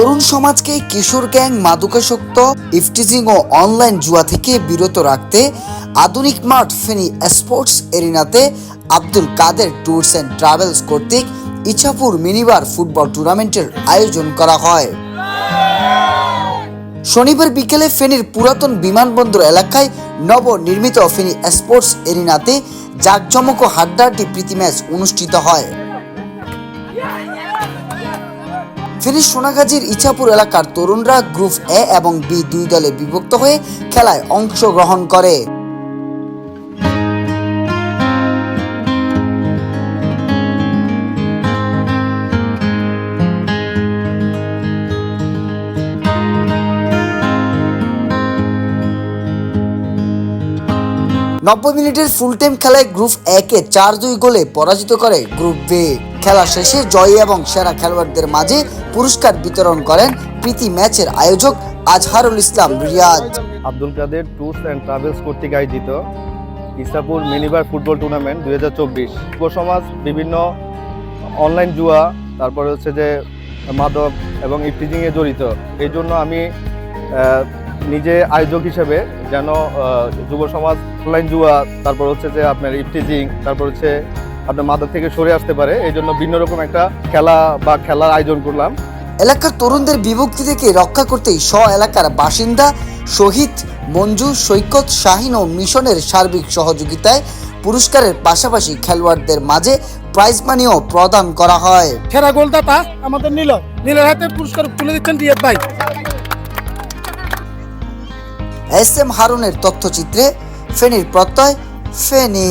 তরুণ সমাজকে কিশোর গ্যাং মাদকাসক্ত ইফটিজিং ও অনলাইন জুয়া থেকে বিরত রাখতে আধুনিক মাঠ Feni sports এরিনাতে Abdul Kader tours and travels কর্তৃক ইছাপুর মিনিবার ফুটবল টুর্নামেন্টের আয়োজন করা হয়। শনিবার বিকেলে ফেনীর পুরাতন বিমানবন্দর এলাকায় নবনির্মিত ফেনী স্পোর্টস এরিনাতে জাঁকজমক ও হাড্ডাহাড্ডি প্রীতি ম্যাচ অনুষ্ঠিত হয়। ফেনী সোনাগাজীর ইছাপুর এলাকার তরুণরা গ্রুপ এ এবং বি দুই দলে বিভক্ত হয়ে খেলায় অংশগ্রহণ করে। নব্বই মিনিটের ফুল টাইম খেলায় গ্রুপ একে চার দুই গোলে পরাজিত করে গ্রুপ বি খেলা শেষে জয়ী এবং সেরা খেলোয়াড়দের মাঝে পুরস্কার বিতরণ করেন প্রীতি ম্যাচের আয়োজক Azharul Islam Riyad. Abdul Kader tours and travels কর্তৃক আয়োজিত ইসাপুর মিনিবার ফুটবল টুর্নামেন্ট দুই হাজার চব্বিশ। সমাজ, বিভিন্ন অনলাইন জুয়া, তারপরে হচ্ছে যে মাদক এবং ইফটিজিংয়ে জড়িত। এই জন্য আমি নিজে আয়োজক হিসেবে যেন যুব সমাজ অনলাইন জুয়া তারপর হচ্ছে যে আপনার ইফটিজিং তারপর হচ্ছে আপনার মাদক থেকে সরে আসতে পারে এই জন্য ভিন্ন রকম একটা খেলা বা খেলার আয়োজন করলাম। এলাকার তরুণদের বিভক্তি থেকে রক্ষা করতেই স্ব এলাকার বাসিন্দা শহীদ মঞ্জু সৈকত শাহিন ও মিশনের সার্বিক সহযোগিতায় পুরস্কারের পাশাপাশি খেলোয়াড়দের মাঝে প্রাইজ মানিও প্রদান করা হয়। সেরা গোলদাতা আমাদের নীল নীলের হাতে পুরস্কার তুলে দিচ্ছেন রিয়াদ ভাই। এস এম হারুনের তথ্যচিত্রে ফেনীর প্রত্যয় ফেনী।